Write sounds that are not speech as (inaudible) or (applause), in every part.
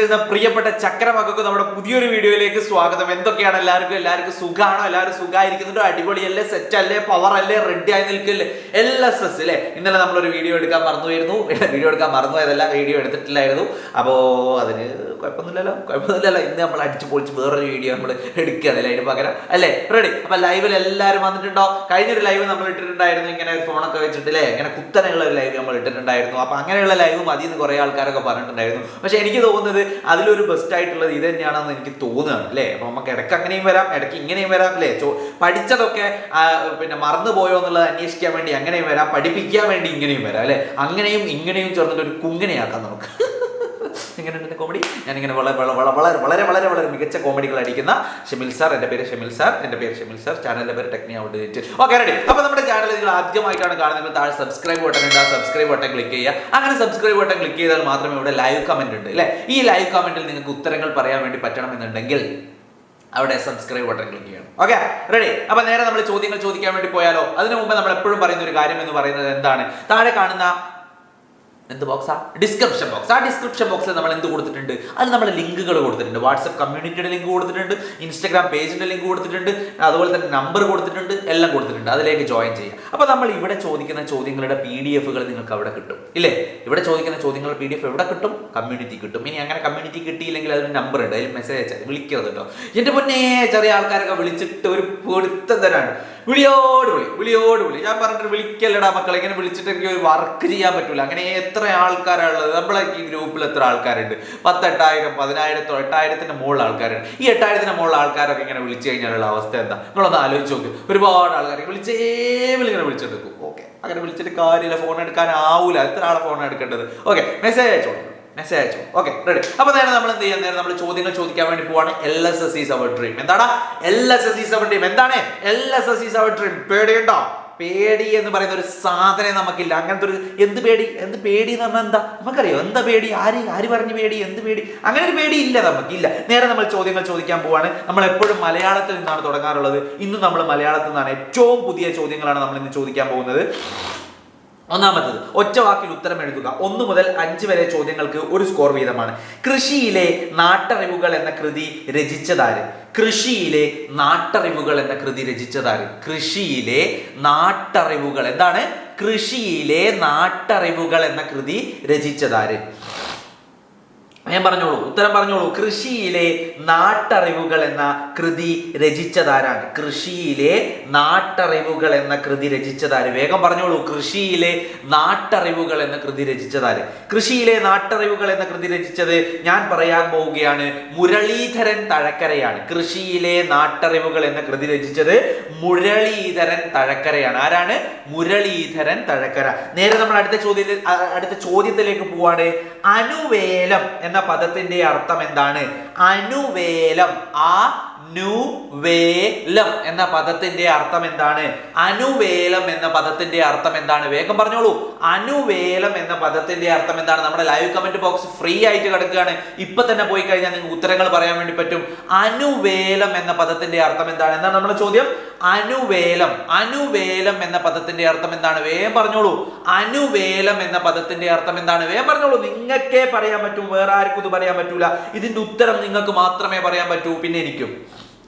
എഴുതുന്ന പ്രിയപ്പെട്ട ചക്രമക്കൾക്ക് നമ്മുടെ പുതിയൊരു വീഡിയോയിലേക്ക് സ്വാഗതം. എന്തൊക്കെയാണ് എല്ലാവർക്കും? എല്ലാവർക്കും സുഖമാണോ എല്ലാവരും സുഖമായിരിക്കുന്നുണ്ടോ അടിപൊളിയല്ലേ? സെറ്റ് അല്ലേ പവർ അല്ലേ റെഡി ആയി നിൽക്കില്ലേ? എല്ലാ സെസ് അല്ലേ ഇന്നലെ നമ്മളൊരു വീഡിയോ എടുക്കാൻ മറന്നു വരുന്നു വീഡിയോ എടുക്കാൻ മറന്നു പോയതല്ല വീഡിയോ എടുത്തിട്ടില്ലായിരുന്നു. അപ്പോൾ അതിന് കുഴപ്പമൊന്നുമില്ലല്ലോ. കുഴപ്പമൊന്നുമില്ലല്ലോ. ഇന്ന് നമ്മൾ അടിച്ചു പൊളിച്ച് വേറൊരു വീഡിയോ നമ്മൾ എടുക്കുകയാണ് അതിന് പകരം. അല്ലേ? റെഡി അപ്പൊ ലൈവിൽ എല്ലാവരും വന്നിട്ടുണ്ടോ? കഴിഞ്ഞൊരു ലൈവ് നമ്മൾ ഇട്ടിട്ടുണ്ടായിരുന്നു. ഇങ്ങനെ ഫോണൊക്കെ വെച്ചിട്ട് അല്ലേ ഇങ്ങനെ കുത്തനെയുള്ള ഒരു ലൈവ് നമ്മൾ ഇട്ടിട്ടുണ്ടായിരുന്നു. അപ്പൊ അങ്ങനെയുള്ള ലൈവ് മതി എന്ന് കുറെ ആൾക്കാരൊക്കെ പറഞ്ഞിട്ടുണ്ടായിരുന്നു. പക്ഷെ എനിക്ക് തോന്നുന്നത് അതിലൊരു ബെസ്റ്റ് ആയിട്ടുള്ളത് ഇത് തന്നെയാണെന്ന് എനിക്ക് തോന്നുകയാണ് അല്ലേ അപ്പൊ നമുക്ക് ഇടയ്ക്ക് അങ്ങനെയും വരാം ഇടയ്ക്ക് ഇങ്ങനെയും വരാം അല്ലേ പഠിച്ചതൊക്കെ പിന്നെ മറന്നു പോയോ എന്നുള്ളത് അന്വേഷിക്കാൻ വേണ്ടി അങ്ങനെയും വരാം പഠിപ്പിക്കാൻ വേണ്ടി ഇങ്ങനെയും വരാം അല്ലേ അങ്ങനെയും ഇങ്ങനെയും ചേർന്നിട്ട് ഒരു കുങ്ങനെയാക്കാം നമുക്ക്. എങ്ങനെയുണ്ട് കോമഡി ഞാനിങ്ങനെ വളരെ വളരെ വളരെ വളരെ വളരെ മികച്ച കോമഡികൾ അടിക്കുന്ന ഷെമിൽ സാർ എന്റെ പേര് ഷെമിൽ സാർ എന്റെ പേര് ഷെമിൽ സാർ. ചാനലിന്റെ പേര് ടെക്നി ഔട്ട് ഓക്കെ റെഡി അപ്പോൾ നമ്മുടെ ചാനൽ നിങ്ങൾ ആദ്യമായിട്ടാണ് കാണുന്നത്. താഴെ സബ്സ്ക്രൈബ് ബട്ടൺ ഉണ്ട് ആ സബ്സ്ക്രൈബ് ബട്ടൺ ക്ലിക്ക് ചെയ്യുക. അങ്ങനെ സബ്സ്ക്രൈബ് ബട്ടൺ ക്ലിക്ക് ചെയ്താൽ മാത്രമേ ഇവിടെ ലൈവ് കമന്റ് ഉണ്ട് അല്ലേ? ഈ ലൈവ് കമന്റിൽ നിങ്ങൾക്ക് ഉത്തരങ്ങൾ പറയാൻ വേണ്ടി പറ്റണമെന്നുണ്ടെങ്കിൽ അവിടെ സബ്സ്ക്രൈബ് ബട്ടൺ ക്ലിക്ക് ചെയ്യണം. ഓക്കെ റെഡി അപ്പൊ നേരെ നമ്മൾ ചോദ്യങ്ങൾ ചോദിക്കാൻ വേണ്ടി പോയാലോ? അതിനു മുമ്പ് നമ്മൾ എപ്പോഴും പറയുന്ന ഒരു കാര്യം എന്ന് പറയുന്നത് എന്താണ്? താഴെ കാണുന്ന എന്ത് ബോക്സാ ഡിസ്ക്രിപ്ഷൻ ബോക്സ് ആ ഡിസ്ക്രിപ്ഷൻ ബോക്സിൽ നമ്മൾ എന്ത് കൊടുത്തിട്ടുണ്ട്? അത് നമ്മൾ ലിങ്കുകൾ കൊടുത്തിട്ടുണ്ട്. വാട്സപ്പ് കമ്മ്യൂണിറ്റിയുടെ ലിങ്ക് കൊടുത്തിട്ടുണ്ട്. ഇൻസ്റ്റാഗ്രാം പേജിന്റെ ലിങ്ക് കൊടുത്തിട്ടുണ്ട്. അതുപോലെ തന്നെ നമ്പർ കൊടുത്തിട്ടുണ്ട്. എല്ലാം കൊടുത്തിട്ടുണ്ട്. അതിലേക്ക് ജോയിൻ ചെയ്യുക. അപ്പോൾ നമ്മൾ ഇവിടെ ചോദിക്കുന്ന ചോദ്യങ്ങളുടെ പി ഡി എഫുകൾ നിങ്ങൾക്ക് അവിടെ കിട്ടും. ഇല്ലേ? ഇവിടെ ചോദിക്കുന്ന ചോദ്യങ്ങളുടെ പി ഡി എഫ് എവിടെ കിട്ടും? കമ്മ്യൂണിറ്റി കിട്ടും. ഇനി അങ്ങനെ കമ്മ്യൂണിറ്റി കിട്ടിയില്ലെങ്കിൽ അതിന് നമ്പർ ഉണ്ട്. അതിൽ മെസ്സേജ് അയച്ചാൽ വിളിക്കരുത് കേട്ടോ എന്റെ മുന്നേ ചെറിയ ആൾക്കാരൊക്കെ വിളിച്ചിട്ട് ഒരു പൊരുത്തം തരാണ്. വിളിയോട് വിളി വിളിയോട് വിളി. ഞാൻ പറഞ്ഞിട്ട് വിളിക്കല്ലടാ മക്കളെ. ഇങ്ങനെ വിളിച്ചിട്ട് എനിക്ക് ഒരു വർക്ക് ചെയ്യാൻ പറ്റൂല. അങ്ങനെ എത്ര ആൾക്കാരാണുള്ളത്? നമ്മളെ ഈ ഗ്രൂപ്പിൽ എത്ര ആൾക്കാരുണ്ട്? പത്തെട്ടായിരം പതിനായിരത്തോ എട്ടായിരത്തിന്റെ മുകളിൽ ആൾക്കാരുണ്ട് ഈ എട്ടായിരത്തിന്റെ മുകളിൽ ആൾക്കാരൊക്കെ ഇങ്ങനെ വിളിച്ചു കഴിഞ്ഞാലുള്ള അവസ്ഥ എന്താ? നിങ്ങളൊന്ന് ആലോചിച്ച് നോക്ക്. ഒരുപാട് ആൾക്കാരെ വിളിച്ചേ വിളിങ്ങനെ വിളിച്ചെടുക്കും ഓക്കെ അങ്ങനെ വിളിച്ചിട്ട് കാര്യമില്ല. ഫോൺ എടുക്കാൻ ആവൂല എത്ര ആളെ ഫോൺ എടുക്കേണ്ടത്? ഓക്കെ മെസ്സേജ് അയച്ചോളൂ. മെസ്സേജ് അയച്ചു. ഓക്കെ റെഡി അപ്പോൾ നേരെ നമ്മൾ എന്ത് ചെയ്യാൻ നേരെ നമ്മൾ ചോദ്യങ്ങൾ ചോദിക്കാൻ വേണ്ടി പോവാണ്. L S S is our dream എന്താണ്? L S S is our dream എന്താണ്? L S S is our dream പേടിയുണ്ടോ? പേടി എന്ന് പറയുന്ന ഒരു സാധനം നമുക്കില്ല. അങ്ങനത്തെ ഒരു എന്ത് പേടി? എന്ത് പേടി എന്ന് പറഞ്ഞാൽ എന്താ? നമുക്കറിയോ? എന്താ പേടി? ആര് ആര് പറഞ്ഞ് പേടി? എന്ത് പേടി? അങ്ങനെ ഒരു പേടി ഇല്ല നമുക്കില്ല. നേരെ നമ്മൾ ചോദ്യങ്ങൾ ചോദിക്കാൻ പോവാണ്. നമ്മൾ എപ്പോഴും മലയാളത്തിൽ നിന്നാണ് തുടങ്ങാറുള്ളത്. ഇന്ന് നമ്മൾ മലയാളത്തിൽ നിന്നാണ് ഏറ്റവും പുതിയ ചോദ്യങ്ങളാണ് നമ്മൾ ഇന്ന് ചോദിക്കാൻ പോകുന്നത്. ഒന്നാമത്തത് ഒറ്റ വാക്കിൽ ഉത്തരം എഴുതുക. ഒന്ന് മുതൽ അഞ്ച് വരെ ചോദ്യങ്ങൾക്ക് ഒരു സ്കോർ വീതമാണ്. കൃഷിയിലെ നാട്ടറിവുകൾ എന്ന കൃതി രചിച്ചതാര്? കൃഷിയിലെ നാട്ടറിവുകൾ എന്ന കൃതി രചിച്ചതാര്? കൃഷിയിലെ നാട്ടറിവുകൾ. എന്താണ്? കൃഷിയിലെ നാട്ടറിവുകൾ എന്ന കൃതി രചിച്ചതാര്? ഞാൻ പറഞ്ഞോളൂ. ഉത്തരം പറഞ്ഞോളൂ. കൃഷിയിലെ നാട്ടറിവുകൾ എന്ന കൃതി രചിച്ചതാരാണ്? കൃഷിയിലെ നാട്ടറിവുകൾ എന്ന കൃതി രചിച്ചതാര്? വേഗം പറഞ്ഞോളൂ. കൃഷിയിലെ നാട്ടറിവുകൾ എന്ന കൃതി രചിച്ചതാര്? കൃഷിയിലെ നാട്ടറിവുകൾ എന്ന കൃതി രചിച്ചത് ഞാൻ പറയാൻ പോവുകയാണ് മുരളീധരൻ തഴക്കരയാണ്. കൃഷിയിലെ നാട്ടറിവുകൾ എന്ന കൃതി രചിച്ചത് മുരളീധരൻ തഴക്കരയാണ്. ആരാണ്? മുരളീധരൻ തഴക്കര. നേരെ നമ്മൾ അടുത്ത ചോദ്യത്തിൽ അടുത്ത ചോദ്യത്തിലേക്ക് പോവാണ്. അനുവേലം എന്ന പദത്തിന്റെ അർത്ഥം എന്താണ്? അനുവേലം. ആ നുവേലം എന്ന പദത്തിന്റെ അർത്ഥം എന്താണ്? അനുവേലം എന്ന പദത്തിന്റെ അർത്ഥം എന്താണ്? വേഗം പറഞ്ഞോളൂ. അനുവേലം എന്ന പദത്തിന്റെ അർത്ഥം എന്താണ്? നമ്മുടെ ലൈവ് കമന്റ് ബോക്സ് ഫ്രീ ആയിട്ട് കിടക്കുകയാണ്. ഇപ്പൊ തന്നെ പോയി കഴിഞ്ഞാൽ നിങ്ങൾക്ക് ഉത്തരങ്ങൾ പറയാൻ വേണ്ടി പറ്റും. അനുവേലം എന്ന പദത്തിന്റെ അർത്ഥം എന്താണ്? എന്താണ് നമ്മുടെ ചോദ്യം? അനുവേലം. അനുവേലം എന്ന പദത്തിന്റെ അർത്ഥം എന്താണ്? വേഗം പറഞ്ഞോളൂ. അനുവേലം എന്ന പദത്തിന്റെ അർത്ഥം എന്താണ്? വേഗം പറഞ്ഞോളൂ. നിങ്ങൾക്കേ പറയാൻ പറ്റും. വേറെ ആർക്കും ഇത് പറയാൻ പറ്റൂല. ഇതിന്റെ ഉത്തരം നിങ്ങൾക്ക് മാത്രമേ പറയാൻ പറ്റൂ. പിന്നെ എനിക്കും.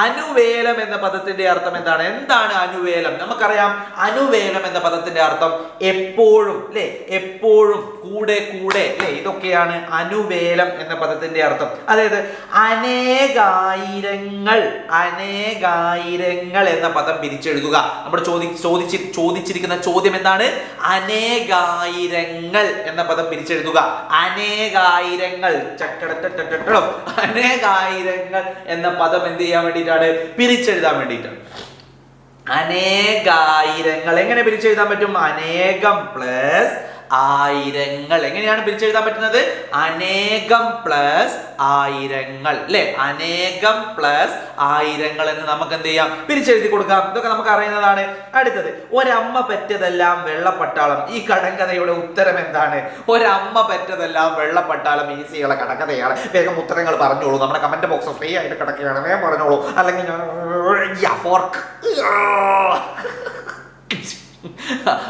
അനുവേലം എന്ന പദത്തിന്റെ അർത്ഥം എന്താണ് എന്താണ് അനുവേലം നമുക്കറിയാം അനുവേലം എന്ന പദത്തിന്റെ അർത്ഥം എപ്പോഴും അല്ലെ എപ്പോഴും കൂടെ കൂടെ അല്ലെ ഇതൊക്കെയാണ് അനുവേലം എന്ന പദത്തിന്റെ അർത്ഥം അതായത് അനേകായിരങ്ങൾ അനേകായിരങ്ങൾ എന്ന പദം പിരിച്ചെഴുതുക നമ്മൾ ചോദി ചോദിച്ചി ചോദിച്ചിരിക്കുന്ന ചോദ്യം എന്താണ് അനേകായിരങ്ങൾ എന്ന പദം പിരിച്ചെഴുതുക അനേകായിരങ്ങൾ ചക്കടറ്റം അനേകായിരങ്ങൾ എന്ന പദം എന്ത് ചെയ്യാൻ വേണ്ടി വേണ്ടിയിട്ടാണ് പിരിച്ചെഴുതാൻ വേണ്ടിയിട്ടാണ് അനേകായിരങ്ങൾ എങ്ങനെ പിരിച്ചെഴുതാൻ പറ്റും? അനേകം പ്ലസ് ആയിരങ്ങൾ. എങ്ങനെയാണ് പിരിച്ചെഴുതാൻ പറ്റുന്നത്? അനേകം പ്ലസ് ആയിരങ്ങൾ. അല്ലെ അനേകം പ്ലസ് ആയിരങ്ങൾ എന്ന് നമുക്ക് എന്ത് ചെയ്യാം? പിരിച്ചെഴുതി കൊടുക്കാം. ഇതൊക്കെ നമുക്ക് അറിയുന്നതാണ്. അടുത്തത് ഒരമ്മ പെറ്റതെല്ലാം വെള്ളപ്പട്ടാളം. ഈ കടങ്കഥയുടെ ഉത്തരം എന്താണ്? ഒരമ്മ പെറ്റതെല്ലാം വെള്ളപ്പട്ടാളം ഈസിയുള്ള കടങ്കഥയാണ്. വേഗം ഉത്തരങ്ങൾ പറഞ്ഞോളൂ. നമ്മുടെ കമന്റ് ബോക്സ് ഫ്രീ ആയിട്ട് കിടക്കുകയാണ്. വേഗം പറഞ്ഞോളൂ. അല്ലെങ്കിൽ ഞാൻ ഫോർക്ക്.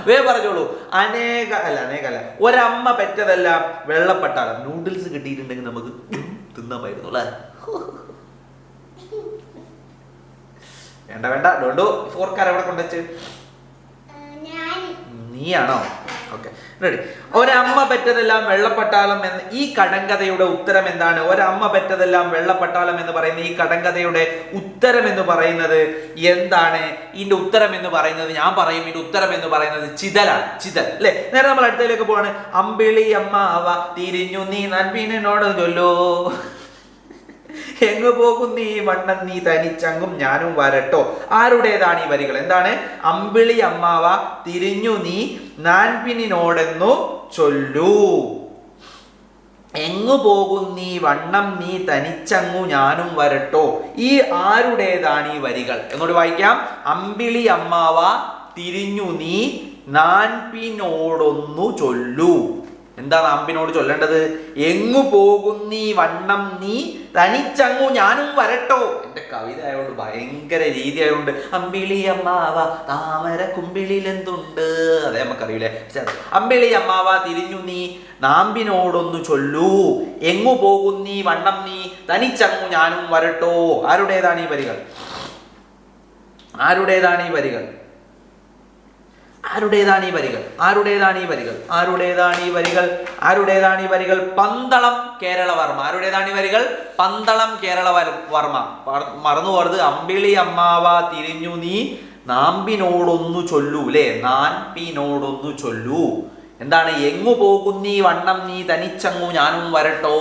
വേ പറഞ്ഞോളൂ. അനേക അല്ല അനേക അല്ല. ഒരമ്മ പെറ്റതെല്ലാം വെള്ളപ്പെട്ടാലും നൂഡിൽസ് കിട്ടിയിട്ടുണ്ടെങ്കിൽ നമുക്ക് തിന്നാമായിരുന്നു അല്ലേ? വേണ്ട വേണ്ട. ഡോണ്ടു ഫോർക്കാർ എവിടെ കൊണ്ടുവച്ച്? നീയാണോ? ഓക്കെ റെഡി ഒരമ്മ പെറ്റതെല്ലാം വെള്ളപ്പട്ടാളം എന്ന് ഈ കടങ്കഥയുടെ ഉത്തരം എന്താണ്? ഒരമ്മ പെറ്റതെല്ലാം വെള്ളപ്പട്ടാളം എന്ന് പറയുന്ന ഈ കടങ്കഥയുടെ ഉത്തരം എന്ന് പറയുന്നത് എന്താണ്? ഇതിന്റെ ഉത്തരം എന്ന് പറയുന്നത് ഞാൻ പറയും ഇതിന്റെ ഉത്തരം എന്ന് പറയുന്നത് ചിതലാണ് ചിതൽ അല്ലെ? നേരെ നമ്മൾ അടുത്തതിലേക്ക് പോവാണ്. അമ്പിളി അമ്മാവ തിരിഞ്ഞു നീ നൻപിനോട് ചൊല്ലോ. എങ്ങു നീ വണ്ണം നീ തനിച്ചങ്ങും ഞാനും വരട്ടോ? ആരുടേതാണ് ഈ വരികൾ? എന്താണ്? അമ്പിളി അമ്മാവ തിരിഞ്ഞു നീ നാൻപിനിനോടെന്നു ചൊല്ലു. എങ്ങു പോകും നീ വണ്ണം നീ തനിച്ചങ്ങു ഞാനും വരട്ടോ? ഈ ആരുടേതാണ് ഈ വരികൾ? എന്നോട് വായിക്കാം? അമ്പിളി അമ്മാവ തിരിഞ്ഞു നീ നാൻപിനോടൊന്നു ചൊല്ലൂ. എന്താണ് അമ്പിനോട് ചൊല്ലേണ്ടത്? എങ്ങു പോകുന്നീ വണ്ണം നീ തനിച്ചങ്ങു ഞാനും വരട്ടോ. എന്റെ കവിത ആയതുകൊണ്ട് ഭയങ്കര രീതി ആയതുകൊണ്ട് അമ്പിളി അമ്മാവ താമര കുമ്പിളിൽ എന്തുണ്ട് അതെ നമുക്കറിയില്ലേ അമ്പിളി അമ്മാവ തിരിഞ്ഞു നീ നാമ്പിനോടൊന്നു ചൊല്ലൂ. എങ്ങു പോകുന്നീ വണ്ണം നീ തനിച്ചങ്ങു ഞാനും വരട്ടോ. ആരുടേതാണ് ഈ വരികൾ? ആരുടേതാണ് ഈ വരികൾ? ആരുടേതാണ് ഈ വരികൾ? ആരുടേതാണ് ഈ വരികൾ? ആരുടേതാണ് ഈ വരികൾ? ആരുടേതാണ് ഈ വരികൾ? പന്തളം കേരളവർമ്മ. ആരുടേതാണ് ഈ വരികൾ? പന്തളം കേരള വർമ്മ മറന്നു പോകരുത്. അമ്പിളി അമ്മാവ തിരിഞ്ഞു നീ നാമ്പിനോടൊന്നു ചൊല്ലൂ അല്ലേ നാൻപിനോടൊന്നു ചൊല്ലൂ. എന്താണ്? എങ്ങു പോകും നീ വണ്ണം നീ തനിച്ചങ്ങു ഞാനും വരട്ടോ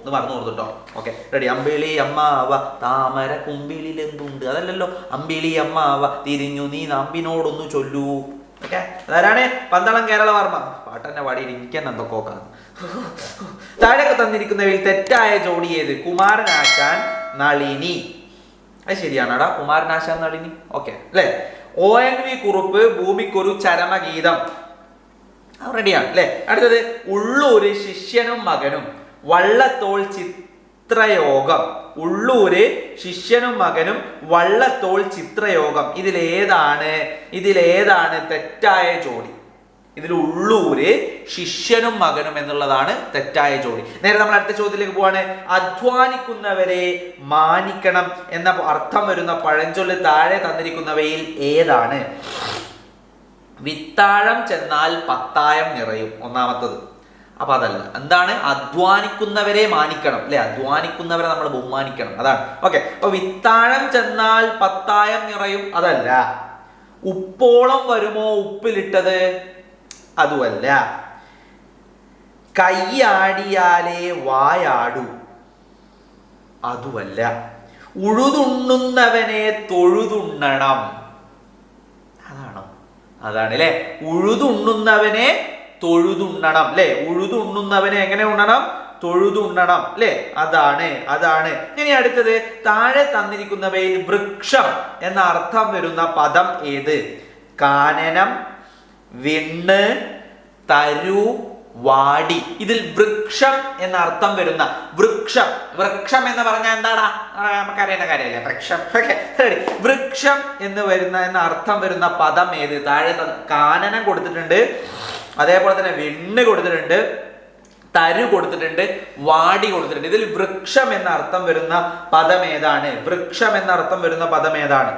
എന്ന് പറഞ്ഞു കൊടുത്തിട്ടോ ഓക്കെ റെഡി. അമ്പിളി അമ്മാവ താമര കുമ്പിളിൽ എന്തുണ്ട് അതല്ലല്ലോ. അമ്പിളി അമ്മാവ തിരിഞ്ഞു നീ നാമ്പിനോടൊന്നു ചൊല്ലൂ. ഓക്കെ അതാരാണ്? പന്തളം കേരള വർമ്മ. പാട്ടെന്നെ പാടിയിട്ട് ഇരിക്കാൻ തന്നെ എന്തൊക്കെ താഴെയൊക്കെ തന്നിരിക്കുന്നവയിൽ തെറ്റായ ജോഡി ഏത്? കുമാരനാശാൻ നളിനി. അത് ശരിയാണോടാ കുമാരനാശാൻ നളിനി. ഓക്കെ അല്ലേ? ഒ എൻ വി കുറുപ്പ് ഭൂമിക്കൊരു ചരമഗീതം. റെഡിയാണ് അല്ലേ? അടുത്തത് ഉള്ളൂര് ശിഷ്യനും മകനും. വള്ളത്തോൾ ചിത്രയോഗം. ഉള്ളൂര് ശിഷ്യനും മകനും വള്ളത്തോൾ ചിത്രയോഗം. ഇതിലേതാണ് ഇതിലേതാണ് തെറ്റായ ജോഡി ഇതിൽ ഉള്ളൂര് ശിഷ്യനും മകനും എന്നുള്ളതാണ് തെറ്റായ ജോഡി നേരെ നമ്മൾ അടുത്ത ചോദ്യത്തിലേക്ക് പോവാണ്. അധ്വാനിക്കുന്നവരെ മാനിക്കണം എന്ന അർത്ഥം വരുന്ന പഴഞ്ചൊല്ല് താഴെ തന്നിരിക്കുന്നവയിൽ ഏതാണ്? വിത്താഴം ചെന്നാൽ പത്തായം നിറയും. ഒന്നാമത്തത്. അപ്പൊ അതല്ല. എന്താണ്? അധ്വാനിക്കുന്നവരെ മാനിക്കണം അല്ലെ? അധ്വാനിക്കുന്നവരെ നമ്മൾ ബഹുമാനിക്കണം. അതാണ്. ഓക്കെ. അപ്പൊ വിത്താഴം ചെന്നാൽ പത്തായം നിറയും. അതല്ല. ഉപ്പോളം വരുമോ ഉപ്പിലിട്ടത്? അതുമല്ല. കൈയാടിയാലേ വായാടൂ. അതുമല്ല. ഉഴുതുണ്ണുന്നവനെ തൊഴുതുണ്ണണം. അതാണ്? അതാണ് അല്ലെ ഉഴുതുണ്ണുന്നവനെ തൊഴുതുണ്ണണം അല്ലെ ഉഴുതുണ്ണുന്നവനെ എങ്ങനെ ഉണ്ണണം? തൊഴുതുണ്ണണം അല്ലെ അതാണ് അതാണ്. ഇനി അടുത്തത് താഴെ തന്നിരിക്കുന്നവയിൽ വൃക്ഷം എന്ന അർത്ഥം വരുന്ന പദം ഏത്? കാനനം വിണ്ണ് തരു വാടി. ഇതിൽ വൃക്ഷം എന്ന അർത്ഥം വരുന്ന വൃക്ഷം. വൃക്ഷം എന്ന് പറഞ്ഞാൽ എന്താടാ നമുക്കറിയേണ്ട കാര്യമല്ലേ? വൃക്ഷം. Okay, വൃക്ഷം എന്ന് വരുന്ന എന്ന അർത്ഥം വരുന്ന പദം ഏത്? താഴെ കാനനം കൊടുത്തിട്ടുണ്ട്. അതേപോലെ തന്നെ വെണ്ണ് കൊടുത്തിട്ടുണ്ട് തരു കൊടുത്തിട്ടുണ്ട് വാടി കൊടുത്തിട്ടുണ്ട്. ഇതിൽ വൃക്ഷം എന്ന അർത്ഥം വരുന്ന പദം ഏതാണ്? വൃക്ഷം എന്ന അർത്ഥം വരുന്ന പദം ഏതാണ്?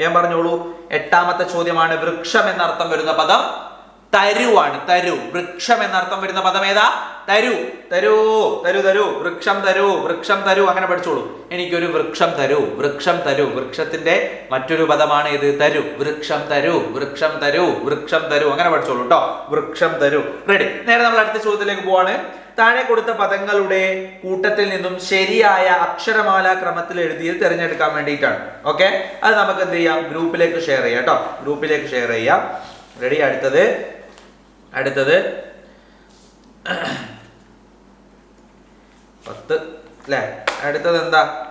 ഞാൻ പറഞ്ഞോളൂ. എട്ടാമത്തെ ചോദ്യമാണ് വൃക്ഷം എന്ന അർത്ഥം വരുന്ന പദം തരുവാണ്. തരു. വൃക്ഷം എന്നർത്ഥം വരുന്ന പദം ഏതാ? തരു. തരൂ. തരു തരൂ. വൃക്ഷം തരൂ. വൃക്ഷം തരൂ. അങ്ങനെ പഠിച്ചോളൂ. എനിക്കൊരു വൃക്ഷം തരൂ. വൃക്ഷം തരൂ. വൃക്ഷത്തിന്റെ മറ്റൊരു പദമാണ് ഇത് തരൂ. വൃക്ഷം തരൂ. വൃക്ഷം തരൂ. വൃക്ഷം തരൂ. അങ്ങനെ പഠിച്ചോളൂ കേട്ടോ വൃക്ഷം തരൂ. റെഡി നേരെ നമ്മൾ അടുത്ത ചോദ്യത്തിലേക്ക് പോവാണ്. താഴെ കൊടുത്ത പദങ്ങളുടെ കൂട്ടത്തിൽ നിന്നും ശരിയായ അക്ഷരമാല ക്രമത്തിൽ എഴുതിയത് തിരഞ്ഞെടുക്കാൻ വേണ്ടിയിട്ടാണ്. ഓക്കെ അത് നമുക്ക് എന്ത് ചെയ്യാം? ഗ്രൂപ്പിലേക്ക് ഷെയർ ചെയ്യാം കേട്ടോ ഗ്രൂപ്പിലേക്ക് ഷെയർ ചെയ്യാം. റെഡി അടുത്തത്. അടുത്തത്. പത്ത് അല്ലേ? അടുത്തത് എന്താ?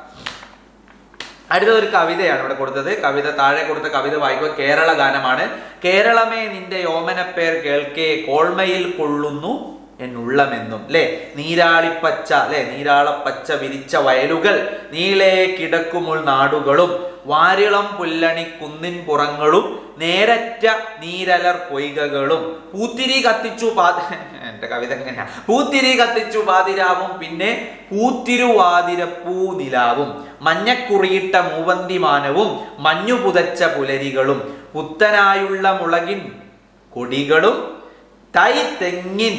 അടുത്തത് ഒരു കവിതയാണ് ഇവിടെ കൊടുത്തത്. കവിത താഴെ കൊടുത്ത കവിത വായിക്കുക കേരള ഗാനമാണ്. കേരളമേ നിന്റെ യോമനപ്പേർ കേൾക്കേ കോൾമയിൽ കൊള്ളുന്നു. എന്നുള്ളമെന്നും അല്ലേ നീരാളിപ്പച്ച അല്ലെ നീരാളപ്പച്ച വിരിച്ച വയലുകൾ നീളെ കിടക്കുമുൾ നാടുകളും വാരിളം പുല്ലണി കുന്നിൻ പുറങ്ങളും നേരറ്റ നീരലർ പൊയ്കകളും. പൂത്തിരി കത്തിച്ചു പാതി (laughs) എന്റെ കവിത എങ്ങനെയാ? പൂത്തിരി കത്തിച്ചു പാതിരാവും പിന്നെ പൂത്തിരുവാതിരപ്പൂ നിലാവും. മഞ്ഞക്കുറിയിട്ട മൂവന്തിമാനവും മഞ്ഞു പുതച്ച പുലരികളും പുത്തനായുള്ള മുളകിൻ കൊടികളും തൈ തെങ്ങിൻ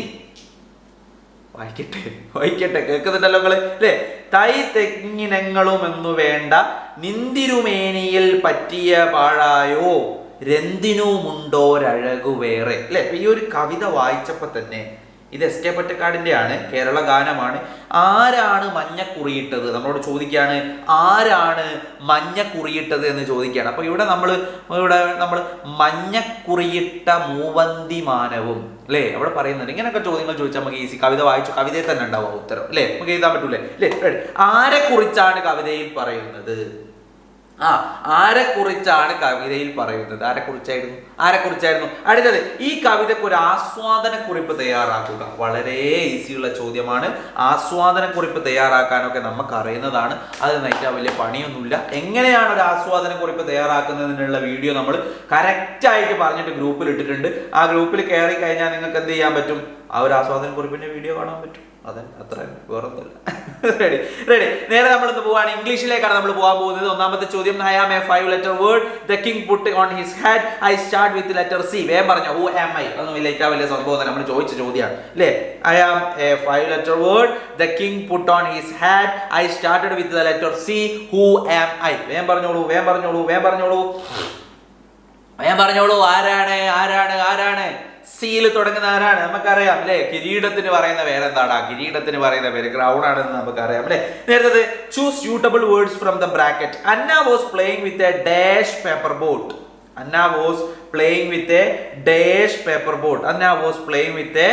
വായിക്കട്ടെ വായിക്കട്ടെ കേൾക്കുന്നുണ്ടല്ലോ നിങ്ങൾ അല്ലേ? തൈ തെങ്ങിനങ്ങളും എന്നു വേണ്ട നിന്തിരുമേനിയിൽ പറ്റിയ പാഴായോ? രന്തിനുമുണ്ടോരഴകു വേറെ അല്ലെ? ഈ ഒരു കവിത വായിച്ചപ്പോൾ തന്നെ ഇത് എസ് കെ പൊറ്റക്കാടിന്റെയാണ് കേരള ഗാനമാണ്. ആരാണ് മഞ്ഞക്കുറിയിട്ടത്? നമ്മളോട് ചോദിക്കുകയാണ് ആരാണ് മഞ്ഞക്കുറിയിട്ടത് എന്ന് ചോദിക്കുകയാണ്. അപ്പോൾ ഇവിടെ നമ്മൾ ഇവിടെ നമ്മൾ മഞ്ഞക്കുറിയിട്ട മൂവന്തി മാനവും അല്ലേ? അവിടെ പറയുന്നുണ്ട്. ഇങ്ങനെയൊക്കെ ചോദ്യങ്ങൾ ചോദിച്ചാൽ നമുക്ക് ഈസി കവിത വായിച്ചു കവിതയിൽ തന്നെ ഉണ്ടാവും ഉത്തരം അല്ലേ? നമുക്ക് എഴുതാൻ പറ്റൂലേ? അല്ലേ? ആരെക്കുറിച്ചാണ് ആരെ കുറിച്ചാണ് കവിതയിൽ പറയുന്നത്? ആ ആരെ കുറിച്ചാണ് കവിതയിൽ പറയുന്നത്? ആരെ കുറിച്ചായിരുന്നു ആരെ കുറിച്ചായിരുന്നു അടുത്തത് ഈ കവിതയ്ക്ക് ഒരു ആസ്വാദന കുറിപ്പ് തയ്യാറാക്കുക. വളരെ ഈസിയുള്ള ചോദ്യമാണ്. ആസ്വാദന കുറിപ്പ് തയ്യാറാക്കാനൊക്കെ നമുക്ക് അറിയുന്നതാണ് അത് നയിക്കാൻ വലിയ പണിയൊന്നുമില്ല. എങ്ങനെയാണ് ഒരു ആസ്വാദന കുറിപ്പ് തയ്യാറാക്കുന്നതിനുള്ള വീഡിയോ നമ്മൾ കറക്റ്റ് ആയിട്ട് പറഞ്ഞിട്ട് ഗ്രൂപ്പിൽ ഇട്ടിട്ടുണ്ട്. ആ ഗ്രൂപ്പിൽ കയറി കഴിഞ്ഞാൽ നിങ്ങൾക്ക് എന്ത് ചെയ്യാൻ പറ്റും? ആ ഒരു ആസ്വാദന കുറിപ്പിന്റെ വീഡിയോ കാണാൻ പറ്റും. അതെ അത്ര വേറൊന്നുമില്ല. റെഡി റെഡി നേരെ നമ്മൾ ഇന്ന് പോവാണ്. ഇംഗ്ലീഷിലേക്കാണ് നമ്മൾ പോകാൻ പോകുന്നത്. ഒന്നാമത്തെ ചോദ്യം I am a five letter word the king put on his head I start with letter C വേം പറഞ്ഞു ഓ ആം ഐ അതൊന്നും ഇല്ല ഏറ്റവും വലിയ സംഭവം നമ്മൾ ചോദിച്ച ചോദ്യമാണ് അല്ലേ? I am a five letter word the king put on his head I started with the letter C who am I വേം പറഞ്ഞോളൂ വേം പറഞ്ഞോളൂ വേം പറഞ്ഞോളൂ. വേഗം പറഞ്ഞോളൂ ആരാണ് ആരാണ് ആരാണ്? സീൽ തുടങ്ങുന്ന ആരാണ്? നമുക്കറിയാം അല്ലെ? കിരീടത്തിന് പറയുന്ന പേരെന്താടാ? കിരീടത്തിന് പറയുന്ന പേര് ക്രൗൺ ആണെന്ന് നമുക്കറിയാം അല്ലെ? നേരത്തെ choose suitable words from the bracket Anna was playing with a dash paper boat Anna was playing with a dash paper boat Anna was playing with a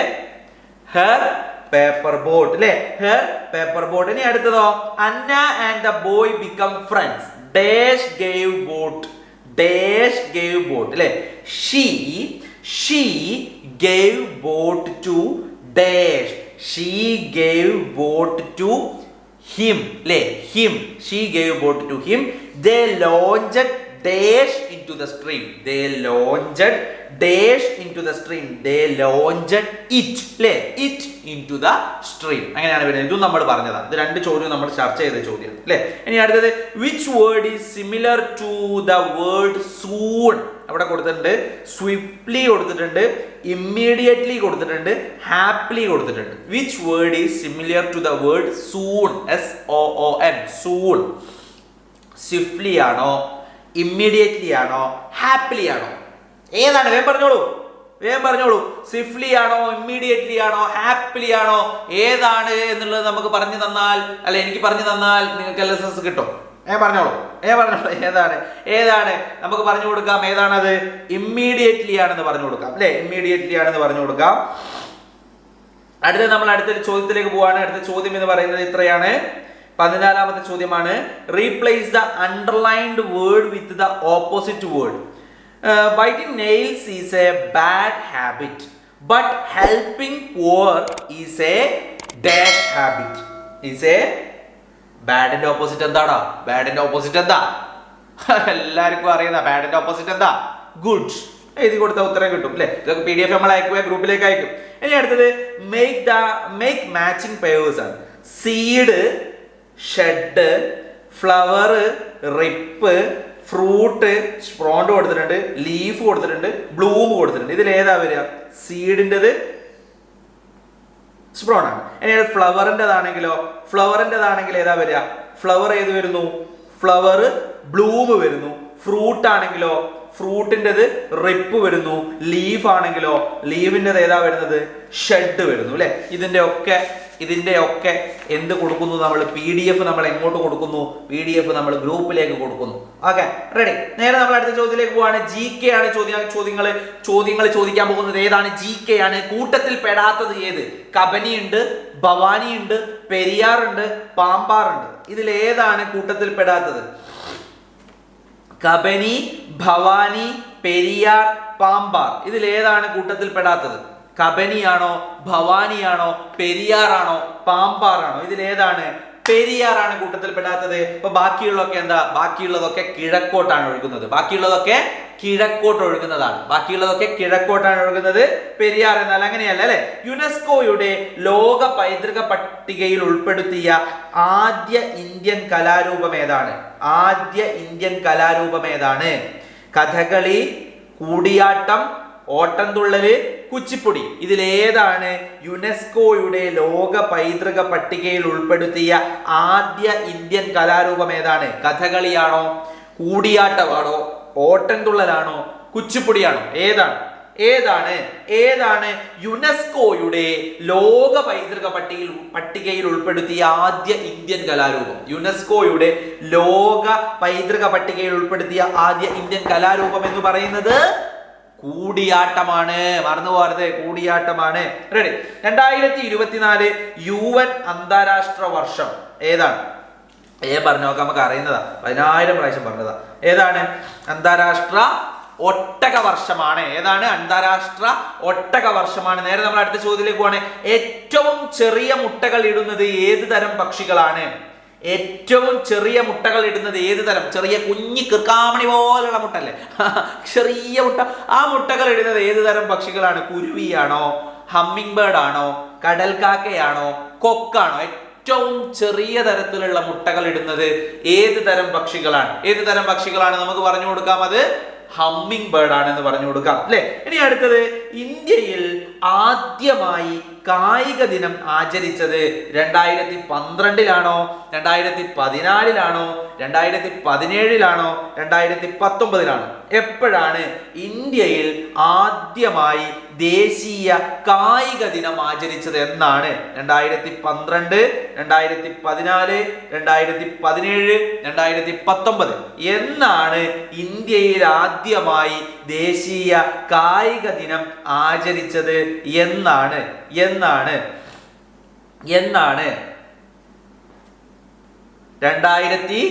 her paper boat അല്ലെ? Her paper boat ഇനി അടുത്തതോ? Anna and the boy become friends dash gave boat dash gave boat അല്ലെ? She she gave boat to dash she gave boat to him അല്ലെ him she gave boat to him they launched dash into the stream they launched dash into the stream they launched it അല്ലേ it into the stream അങ്ങനെയാണ് വരുന്നത് ഇതും നമ്മൾ പറഞ്ഞതാണ്. ഇത് രണ്ട് ചോദ്യം നമ്മൾ ചർച്ച ചെയ്ത ചോദ്യം അല്ലേ ഇനി അടുത്തത് which word is similar to the word soon അവിടെ കൊടുത്തിട്ടുണ്ട് സ്വിഫ്റ്റ്ലി കൊടുത്തിട്ടുണ്ട് ഇമ്മീഡിയറ്റ്ലി കൊടുത്തിട്ടുണ്ട് ഹാപ്പിലി കൊടുത്തിട്ടുണ്ട്. Which word is similar to the word soon S O N soon swiftly ആണോ? ഇമ്മീഡിയറ്റ്ലി ആണോ? ഹാപ്പിലി ആണോ? ഏതാണ്? വേഗം പറഞ്ഞോളൂ. വേഗം പറഞ്ഞോളൂ. സ്വിഫ്റ്റ്ലി ആണോ? ഇമ്മീഡിയറ്റ്ലി ആണോ? ഹാപ്പിലി ആണോ? ഏതാണ് എന്നുള്ളത് നമുക്ക് പറഞ്ഞു തന്നാൽ അല്ല എനിക്ക് പറഞ്ഞു തന്നാൽ നിങ്ങൾക്ക് എൽ എസ് എസ് കിട്ടും. ഏ പറഞ്ഞോളൂ. ഏ പറഞ്ഞോളൂ. ഏതാണ്? ഏതാണ്? നമുക്ക് പറഞ്ഞു കൊടുക്കാം. ഏതാണത്? ഇമ്മീഡിയറ്റ്ലി ആണെന്ന് പറഞ്ഞു കൊടുക്കാം. അല്ലേ? ഇമ്മീഡിയറ്റ്ലി ആണെന്ന് പറഞ്ഞു കൊടുക്കാം. അടുത്ത നമ്മൾ അടുത്തൊരു ചോദ്യത്തിലേക്ക് പോവാണ്. അടുത്ത ചോദ്യം എന്ന് പറയുന്നത് ഇത്രയാണ്. പതിനാലാമത്തെ ചോദ്യമാണ്. Replace the underlined word with the opposite word biting nails is a bad habit but helping poor is a dash habit is a ബാഡിന്റെ opposite എന്താടാ? ബാഡിന്റെ ഓപ്പോസിറ്റ് എന്താ? (laughs) എല്ലാവർക്കും അറിയുന്ന ബാഡിന്റെ ഓപ്പോസിറ്റ് എന്താ? ഗുഡ് എഴുതി കൊടുത്ത ഉത്തരം കിട്ടും അല്ലേ? ഇതൊക്കെ പി ഡി എഫ് നമ്മൾ അയക്കുക ഗ്രൂപ്പിലേക്ക് അയക്കും. ഇനി അടുത്തത് make the make matching pairs ആണ്. Seed shed flower ripe fruit sprout കൊടുത്തിട്ടുണ്ട് ലീഫ് കൊടുത്തിട്ടുണ്ട് ബ്ലൂം കൊടുത്തിട്ടുണ്ട്. ഇതിൽ ഏതാ വരിക? സീഡിന്റെത് സ്പ്രോൺ ആണ് ഇനി ഫ്ലവറിന്റെതാണെങ്കിലോ ഫ്ലവറിന്റെതാണെങ്കിൽ ഏതാ വരിക? ഫ്ലവർ ഏത് വരുന്നു? ഫ്ലവർ ബ്ലൂം വരുന്നു. ഫ്രൂട്ട് ആണെങ്കിലോ ഫ്രൂട്ടിന്റെത് റിപ്പ് വരുന്നു. ലീഫ് ആണെങ്കിലോ ലീവിന്റെത് ഏതാ വരുന്നത്? ഷെഡ് വരുന്നു അല്ലെ? ഇതിന്റെ ഒക്കെ ഇതിന്റെ ഒക്കെ എന്ത് കൊടുക്കുന്നു നമ്മൾ പി ഡി എഫ് നമ്മൾ എങ്ങോട്ട് കൊടുക്കുന്നു? പി ഡി എഫ് നമ്മൾ ഗ്രൂപ്പിലേക്ക് കൊടുക്കുന്നു. ഓക്കെ റെഡി നേരെ നമ്മൾ അടുത്ത ചോദ്യത്തിലേക്ക് പോവാണ്. ജി കെ ആണ് ചോദ്യം ചോദ്യങ്ങൾ ചോദ്യങ്ങൾ ചോദിക്കാൻ പോകുന്നത് ഏതാണ്? ജി കെ ആണ്. കൂട്ടത്തിൽ പെടാത്തത് ഏത്? കബനിയുണ്ട് ഭവാനിയുണ്ട് പെരിയാറുണ്ട് പാമ്പാറുണ്ട്. ഇതിൽ ഏതാണ് കൂട്ടത്തിൽ പെടാത്തത്? കബനി ഭവാനി പെരിയാർ പാമ്പാർ. ഇതിൽ ഏതാണ് കൂട്ടത്തിൽ പെടാത്തത്? കബനിയാണോ ഭവാനിയാണോ പെരിയാറാണോ പാമ്പാറാണോ? ഇതിൽ ഏതാണ് പെരിയാറാണ് കൂട്ടത്തിൽപ്പെടാത്തത്. ഇപ്പൊ ബാക്കിയുള്ളതൊക്കെ എന്താ? ബാക്കിയുള്ളതൊക്കെ കിഴക്കോട്ടാണ് ഒഴുകുന്നത്. ബാക്കിയുള്ളതൊക്കെ കിഴക്കോട്ട് ഒഴുകുന്നതാണ്. ബാക്കിയുള്ളതൊക്കെ കിഴക്കോട്ടാണ് ഒഴുകുന്നത്. പെരിയാർ എന്നാൽ അങ്ങനെയല്ല അല്ലെ? യുനെസ്കോയുടെ ലോക പൈതൃക പട്ടികയിൽ ഉൾപ്പെടുത്തിയ ആദ്യ ഇന്ത്യൻ കലാരൂപം ഏതാണ്? ആദ്യ ഇന്ത്യൻ കലാരൂപം ഏതാണ്? കഥകളി കൂടിയാട്ടം ഓട്ടംതുള്ളൽ കുച്ചിപ്പുടി. ഇതിലേതാണ് യുനെസ്കോയുടെ ലോക പൈതൃക പട്ടികയിൽ ഉൾപ്പെടുത്തിയ ആദ്യ ഇന്ത്യൻ കലാരൂപം ഏതാണ്? കഥകളിയാണോ? കൂടിയാട്ടമാണോ? ഓട്ടംതുള്ളലാണോ? കുച്ചിപ്പുടിയാണോ? ഏതാണ്? ഏതാണ്? ഏതാണ് യുനെസ്കോയുടെ ലോക പൈതൃക പട്ടികയിൽ പട്ടികയിൽ ഉൾപ്പെടുത്തിയ ആദ്യ ഇന്ത്യൻ കലാരൂപം? യുനെസ്കോയുടെ ലോക പൈതൃക പട്ടികയിൽ ഉൾപ്പെടുത്തിയ ആദ്യ ഇന്ത്യൻ കലാരൂപം എന്ന് പറയുന്നത് കൂടിയാട്ടമാണ്. മറന്നു പോകരുത് കൂടിയാട്ടമാണ്. റെഡി രണ്ടായിരത്തി ഇരുപത്തിനാല് യു എൻ അന്താരാഷ്ട്ര വർഷം. ഏതാണ്? ഏ പറഞ്ഞു നോക്കാം നമുക്ക് അറിയുന്നതാ. പതിനായിരം പ്രാവശ്യം പറഞ്ഞതാ. ഏതാണ്? അന്താരാഷ്ട്ര ഒട്ടക വർഷമാണ്. ഏതാണ്? അന്താരാഷ്ട്ര ഒട്ടക വർഷമാണ്. നേരെ നമ്മൾ അടുത്ത ചോദ്യത്തിലേക്ക് പോവാണ്. ഏറ്റവും ചെറിയ മുട്ടകൾ ഇടുന്നത് ഏത് തരം പക്ഷികളാണ്? ഏറ്റവും ചെറിയ മുട്ടകൾ ഇടുന്നത് ഏത് തരം? ചെറിയ കുഞ്ഞി കിർക്കാമണി പോലുള്ള മുട്ടല്ലേ? (laughs) ചെറിയ മുട്ട. ആ മുട്ടകൾ ഇടുന്നത് ഏത് തരം പക്ഷികളാണ്? കുരുവിയാണോ ഹമ്മിങ് ബേർഡ് ആണോ കടൽക്കാക്കയാണോ കൊക്കാണോ? ഏറ്റവും ചെറിയ തരത്തിലുള്ള മുട്ടകൾ ഇടുന്നത് ഏത് തരം പക്ഷികളാണ്? ഏത് തരം പക്ഷികളാണ്? നമുക്ക് പറഞ്ഞു കൊടുക്കാം അത് ഹമ്മിങ് ബേർഡ് ആണ് എന്ന് പറഞ്ഞു കൊടുക്കാം. അല്ലെ? ഇനി അടുത്തത് ഇന്ത്യയിൽ ആദ്യമായി കായിക ദിനം ആചരിച്ചത് രണ്ടായിരത്തി പന്ത്രണ്ടിലാണോ രണ്ടായിരത്തി പതിനാലിലാണോ രണ്ടായിരത്തി പതിനേഴിലാണോ രണ്ടായിരത്തി പത്തൊമ്പതിലാണോ എപ്പോഴാണ് ഇന്ത്യയിൽ ആദ്യമായി ദേശീയ കായിക ദിനം ആചരിച്ചത് എന്നാണ് രണ്ടായിരത്തി പന്ത്രണ്ട് രണ്ടായിരത്തി പതിനാല് രണ്ടായിരത്തി പതിനേഴ് രണ്ടായിരത്തി പത്തൊമ്പത് എന്നാണ് ഇന്ത്യയിൽ ആദ്യമായി ദേശീയ കായിക ദിനം ആചരിച്ചത് എന്നാണ്. എന്നാണ്. എന്നാണ്. രണ്ടായിരത്തി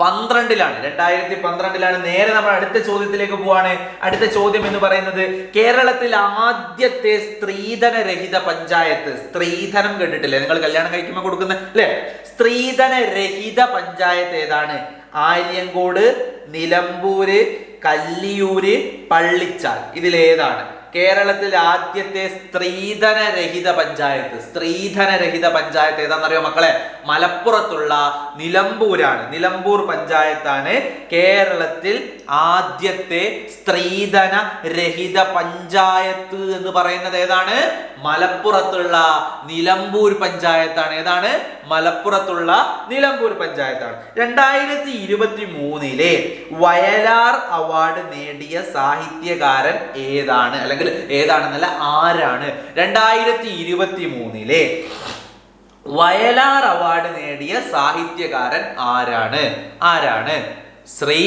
പന്ത്രണ്ടിലാണ്. രണ്ടായിരത്തി പന്ത്രണ്ടിലാണ് നേരെ നമ്മൾ അടുത്ത ചോദ്യത്തിലേക്ക് പോവാണ്. അടുത്ത ചോദ്യം എന്ന് പറയുന്നത് കേരളത്തിൽ ആദ്യത്തെ സ്ത്രീധനരഹിത പഞ്ചായത്ത്. സ്ത്രീധനം കേട്ടിട്ടില്ലേ നിങ്ങൾ കല്യാണം കഴിക്കുമ്പോൾ കൊടുക്കുന്ന അല്ലെ? സ്ത്രീധനരഹിത പഞ്ചായത്ത് ഏതാണ്? ആര്യങ്കോട് നിലമ്പൂര് കല്ലിയൂര് പള്ളിച്ചാൽ. ഇതിലേതാണ്. കേരളത്തിൽ ആദ്യത്തെ സ്ത്രീധനരഹിത പഞ്ചായത്ത്. സ്ത്രീധനരഹിത പഞ്ചായത്ത് ഏതാണെന്നറിയോ മക്കളെ? മലപ്പുറത്തുള്ള നിലമ്പൂരാണ്. നിലമ്പൂർ പഞ്ചായത്താണ് കേരളത്തിൽ ആദ്യത്തെ സ്ത്രീധന രഹിത പഞ്ചായത്ത് എന്ന് പറയുന്നത് ഏതാണ്? മലപ്പുറത്തുള്ള നിലമ്പൂർ പഞ്ചായത്താണ്. ഏതാണ്? മലപ്പുറത്തുള്ള നിലമ്പൂർ പഞ്ചായത്താണ്. രണ്ടായിരത്തി ഇരുപത്തി മൂന്നിലെ വയലാർ അവാർഡ് നേടിയ സാഹിത്യകാരൻ ഏതാണ്? അല്ലെങ്കിൽ ഏതാണെന്നല്ല ആരാണ്? രണ്ടായിരത്തി ഇരുപത്തി മൂന്നിലെ വയലാർ അവാർഡ് നേടിയ സാഹിത്യകാരൻ ആരാണ്? ആരാണ്? ശ്രീ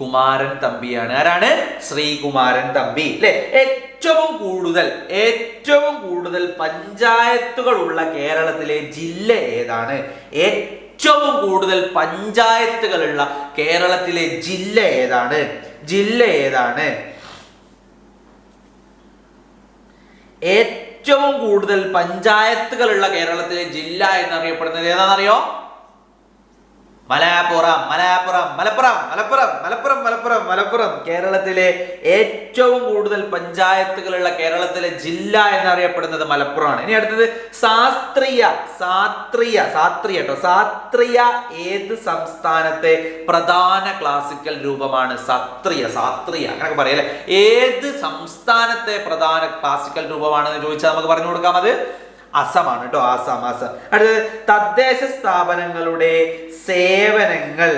കുമാരൻ തമ്പിയാണ്. ആരാണ്? ശ്രീകുമാരൻ തമ്പി. അല്ലെ ഏറ്റവും കൂടുതൽ ഏറ്റവും കൂടുതൽ പഞ്ചായത്തുകൾ ഉള്ള കേരളത്തിലെ ജില്ല ഏതാണ്? ഏറ്റവും കൂടുതൽ പഞ്ചായത്തുകളുള്ള കേരളത്തിലെ ജില്ല ഏതാണ്? ജില്ല ഏതാണ്? ഏറ്റവും കൂടുതൽ പഞ്ചായത്തുകളുള്ള കേരളത്തിലെ ജില്ല എന്നറിയപ്പെടുന്നത് ഏതാണെന്നറിയോ? മലപ്പുറം മലപ്പുറം മലപ്പുറം മലപ്പുറം മലപ്പുറം മലപ്പുറം മലപ്പുറം. കേരളത്തിലെ ഏറ്റവും കൂടുതൽ പഞ്ചായത്തുകളുള്ള കേരളത്തിലെ ജില്ല എന്നറിയപ്പെടുന്നത് മലപ്പുറമാണ്. ഇനി അടുത്തത് ശാസ്ത്രീയ ശാസ്ത്രീയ ശാസ്ത്രീയ കേട്ടോ ശാസ്ത്രീയ ഏത് സംസ്ഥാനത്തെ പ്രധാന ക്ലാസിക്കൽ രൂപമാണ് ശാസ്ത്രീയ? ശാസ്ത്രീയ. അങ്ങനെയൊക്കെ പറയല്ലേ ഏത് സംസ്ഥാനത്തെ പ്രധാന ക്ലാസിക്കൽ രൂപമാണെന്ന് ചോദിച്ചാൽ നമുക്ക് പറഞ്ഞു കൊടുക്കാം അത് അസമാണ് കേട്ടോ ആസാം ആസാം. അടുത്തത് തദ്ദേശ സ്ഥാപനങ്ങളുടെ സേവനങ്ങൾ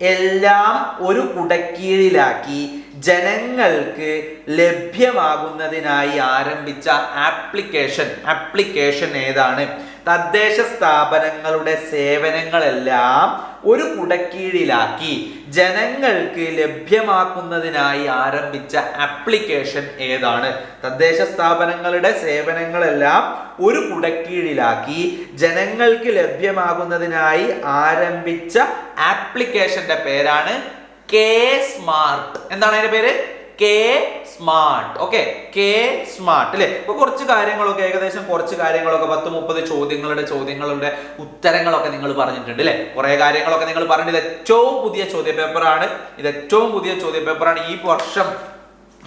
എല്ലാം ഒരു കുടക്കീഴിലാക്കി ജനങ്ങൾക്ക് ലഭ്യമാകുന്നതിനായി ആരംഭിച്ച ആപ്ലിക്കേഷൻ ആപ്ലിക്കേഷൻ ഏതാണ്? തദ്ദേശ സ്ഥാപനങ്ങളുടെ സേവനങ്ങളെല്ലാം ഒരു കുടക്കീഴിലാക്കി. ജനങ്ങൾക്ക് ലഭ്യമാക്കുന്നതിനായി ആരംഭിച്ച ആപ്ലിക്കേഷൻ ഏതാണ്? തദ്ദേശ സ്ഥാപനങ്ങളുടെ സേവനങ്ങളെല്ലാം ഒരു കുടക്കീഴിലാക്കി. ജനങ്ങൾക്ക് ലഭ്യമാകുന്നതിനായി ആരംഭിച്ച ആപ്ലിക്കേഷന്റെ പേരാണ് കെ സ്മാർട്ട്. എന്താണ് അതിന്റെ പേര്? K smart okay K smart അല്ലെ ഇപ്പൊ കുറച്ച് കാര്യങ്ങളൊക്കെ ഏകദേശം കുറച്ച് കാര്യങ്ങളൊക്കെ പത്ത് മുപ്പത് ചോദ്യങ്ങളുടെ ചോദ്യങ്ങളുടെ ഉത്തരങ്ങളൊക്കെ നിങ്ങൾ പറഞ്ഞിട്ടുണ്ട് അല്ലെ കുറെ കാര്യങ്ങളൊക്കെ നിങ്ങൾ പറഞ്ഞത് ഇത് ഏറ്റവും പുതിയ ചോദ്യ പേപ്പറാണ് ഇത് ഏറ്റവും പുതിയ ചോദ്യ പേപ്പറാണ് ഈ വർഷം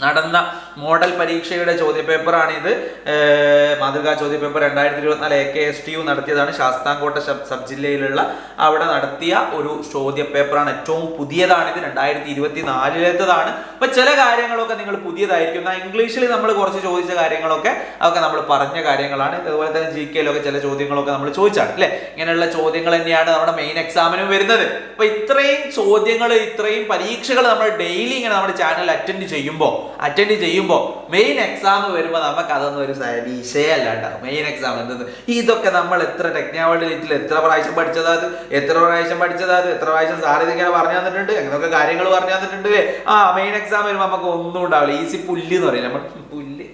നടന്ന മോഡൽ പരീക്ഷയുടെ ചോദ്യപേപ്പറാണ് ഇത്. ഏർ മാതൃകാ ചോദ്യപേപ്പർ രണ്ടായിരത്തി ഇരുപത്തിനാല് A K S T U നടത്തിയതാണ്. ശാസ്താംകോട്ട സബ് ജില്ലയിലുള്ള അവിടെ നടത്തിയ ഒരു ചോദ്യപേപ്പറാണ്. ഏറ്റവും പുതിയതാണ് ഇത് രണ്ടായിരത്തി ഇരുപത്തി നാലിലേത്തതാണ് അപ്പൊ ചില കാര്യങ്ങളൊക്കെ നിങ്ങൾ പുതിയതായിരിക്കും. ഇംഗ്ലീഷിൽ നമ്മൾ കുറച്ച് ചോദിച്ച കാര്യങ്ങളൊക്കെ അതൊക്കെ നമ്മൾ പറഞ്ഞ കാര്യങ്ങളാണ്. അതുപോലെ തന്നെ ജി കെയിലൊക്കെ ചില ചോദ്യങ്ങളൊക്കെ നമ്മൾ ചോദിച്ചാണ് അല്ലെ? ഇങ്ങനെയുള്ള ചോദ്യങ്ങൾ തന്നെയാണ് നമ്മുടെ മെയിൻ എക്സാമിനും വരുന്നത്. അപ്പൊ ഇത്രയും ചോദ്യങ്ങൾ ഇത്രയും പരീക്ഷകൾ നമ്മൾ ഡെയിലി ഇങ്ങനെ നമ്മുടെ ചാനൽ അറ്റൻഡ് ചെയ്യുമ്പോൾ അറ്റൻഡ് ചെയ്യുമ്പോൾ മെയിൻ എക്സാം വരുമ്പോൾ നമുക്ക് അതൊന്നും ഒരു വിഷയമല്ല കേട്ടോ മെയിൻ എക്സാം എന്തെന്ന്? ഇതൊക്കെ നമ്മൾ എത്ര ടെക്നോളജിയിൽ എത്ര പ്രാവശ്യം പഠിച്ചതാത്? എത്ര പ്രാവശ്യം പഠിച്ചതാത്? എത്ര പ്രാവശ്യം സാർ ഇതിങ്ങനെ പറഞ്ഞു തന്നിട്ടുണ്ട്? എന്നൊക്കെ കാര്യങ്ങൾ പറഞ്ഞു തന്നിട്ടുണ്ട്. ആ മെയിൻ എക്സാം വരുമ്പോൾ നമുക്ക് ഒന്നും ഉണ്ടാവില്ല. ഈസി പുല്ല് എന്ന് പറയില്ല? നമ്മൾ പുല്ല്.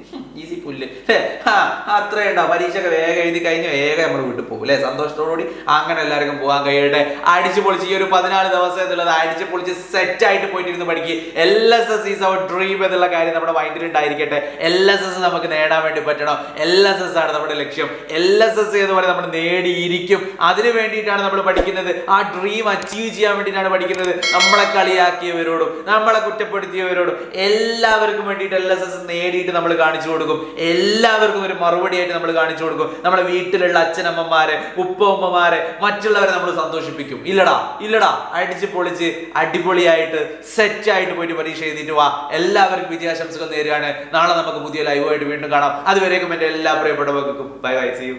ഈസി പുല്ല് അല്ലേ ആ അത്രേ ഉണ്ടാവും പരീക്ഷയൊക്കെ വേഗം എഴുതി കഴിഞ്ഞ് വേഗം നമ്മൾ വീട്ടിൽ പോകും അല്ലേ? സന്തോഷത്തോടുകൂടി അങ്ങനെ എല്ലാവർക്കും പോകാൻ കഴിയട്ടെ. അടിച്ചു പൊളിച്ച് ഈ ഒരു പതിനാല് ദിവസം എന്നുള്ളത് അടിച്ചു പൊളിച്ച് സെറ്റ് ആയിട്ട് പോയിട്ടിരുന്ന് പഠിക്കുക L S S is our dream എന്നുള്ള കാര്യം നമ്മുടെ മൈൻഡിൽ ഉണ്ടായിരിക്കട്ടെ. എൽ എസ് എസ് നമുക്ക് നേടാൻ വേണ്ടി പറ്റണം. എൽ എസ് എസ് ആണ് നമ്മുടെ ലക്ഷ്യം. എൽ എസ് എസ് എന്ന് പറയുന്നത് നമ്മൾ നേടിയിരിക്കും. അതിന് വേണ്ടിയിട്ടാണ് നമ്മൾ പഠിക്കുന്നത്. ആ ഡ്രീം അച്ചീവ് ചെയ്യാൻ വേണ്ടിയിട്ടാണ് പഠിക്കുന്നത്. നമ്മളെ കളിയാക്കിയവരോടും നമ്മളെ കുറ്റപ്പെടുത്തിയവരോടും എല്ലാവർക്കും വേണ്ടിയിട്ട് എൽ എസ് എസ് നേടിയിട്ട് നമ്മൾ കാണിച്ചു കൊടുക്കും. എല്ലാവർക്കും ഒരു മറുപടി ആയിട്ട് നമ്മൾ കാണിച്ചു കൊടുക്കും. നമ്മുടെ വീട്ടിലുള്ള അച്ഛനമ്മമാരെ ഉപ്പമ്മമാരെ മറ്റുള്ളവരെ നമ്മൾ സന്തോഷിപ്പിക്കും. ഇല്ലടാ ഇല്ലടാ. അടിച്ച് പൊളിച്ച് അടിപൊളിയായിട്ട് സെറ്റ് ആയിട്ട് പോയിട്ട് പരീക്ഷ എഴുതിയിട്ട് വാ. എല്ലാവർക്കും വിജയാശംസകൾ നേരുകയാണ്. നാളെ നമുക്ക് പുതിയ ലൈവായിട്ട് വീണ്ടും കാണാം. അതുവരേക്കും എന്റെ എല്ലാ പ്രിയപ്പെട്ടവർക്കും. Bye bye see U